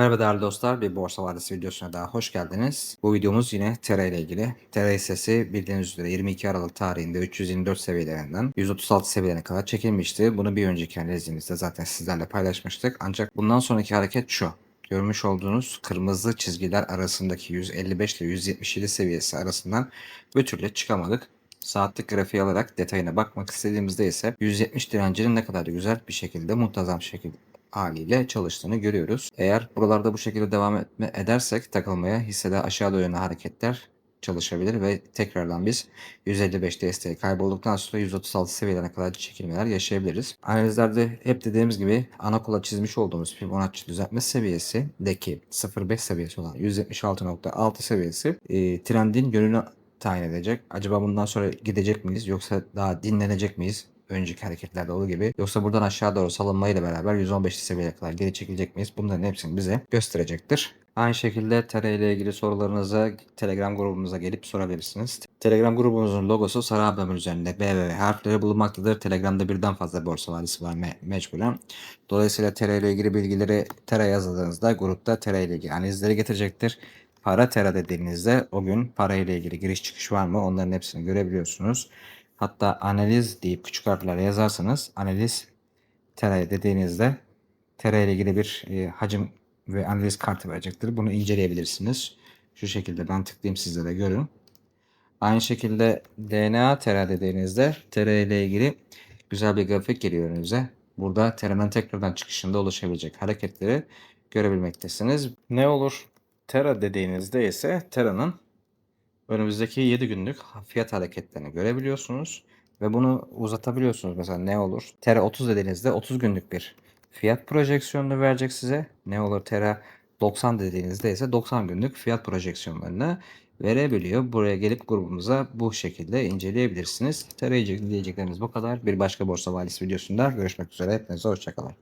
Merhaba değerli dostlar, bir Borsa Vadisi videosuna daha hoş geldiniz. Bu videomuz yine TR ile ilgili. TR hissesi bildiğiniz üzere 22 Aralık tarihinde 324 seviyelerinden 136 seviyelerine kadar çekilmişti. Bunu bir önceki analizimizde zaten sizlerle paylaşmıştık. Ancak bundan sonraki hareket şu. Görmüş olduğunuz kırmızı çizgiler arasındaki 155 ile 177 seviyesi arasından bir türlü çıkamadık. Saatlik grafiği alarak detayına bakmak istediğimizde ise 170 direncinin ne kadar güzel bir şekilde muntazam şekilde haliyle çalıştığını görüyoruz. Eğer buralarda bu şekilde devam etme, edersek takılmaya hissede aşağı yönlü hareketler çalışabilir ve tekrardan biz 155 desteği kaybolduktan sonra 136 seviyelerine kadar çekilmeler yaşayabiliriz. Analizlerde hep dediğimiz gibi ana kola çizmiş olduğumuz Fibonacci düzeltme seviyesi deki 0.5 seviyesi olan 176.6 seviyesi e, trendin yönünü tayin edecek. Acaba bundan sonra gidecek miyiz yoksa daha dinlenecek miyiz? Önceki hareketlerde olduğu gibi. Yoksa buradan aşağı doğru salınmayla beraber 115 seviyeye kadar geri çekilecek miyiz? Bunların hepsini bize gösterecektir. Aynı şekilde TR ile ilgili sorularınızı Telegram grubumuza gelip sorabilirsiniz. Telegram grubumuzun logosu sarı ablamın üzerinde B ve V harfleri bulunmaktadır. Telegram'da birden fazla borsa vadisi var me mecburen. Dolayısıyla TR ile ilgili bilgileri TR yazıldığınızda grupta TR ile ilgili analizleri getirecektir. Para TR dediğinizde o gün para ile ilgili giriş çıkış var mı onların hepsini görebiliyorsunuz. Hatta analiz deyip küçük harflerle yazarsanız analiz TR dediğinizde TR ile ilgili bir e, hacim ve analiz kartı verecektir. Bunu inceleyebilirsiniz. Şu şekilde ben tıklayayım sizlere de görün. Aynı şekilde DNA TR dediğinizde TR ile ilgili güzel bir grafik geliyor önünüze. Burada TR'nin tekrardan çıkışında oluşabilecek hareketleri görebilmektesiniz. Ne olur? TERA dediğinizde ise TERA'nın önümüzdeki 7 günlük fiyat hareketlerini görebiliyorsunuz ve bunu uzatabiliyorsunuz. Mesela ne olur? Tera 30 dediğinizde 30 günlük bir fiyat projeksiyonunu verecek size. Ne olur Tera 90 dediğinizde ise 90 günlük fiyat projeksiyonlarını verebiliyor. Buraya gelip grubumuza bu şekilde inceleyebilirsiniz. Tera'yı diyeceklerimiz bu kadar. Bir başka Borsa Valisi videosunda görüşmek üzere. Hepinize hoşçakalın.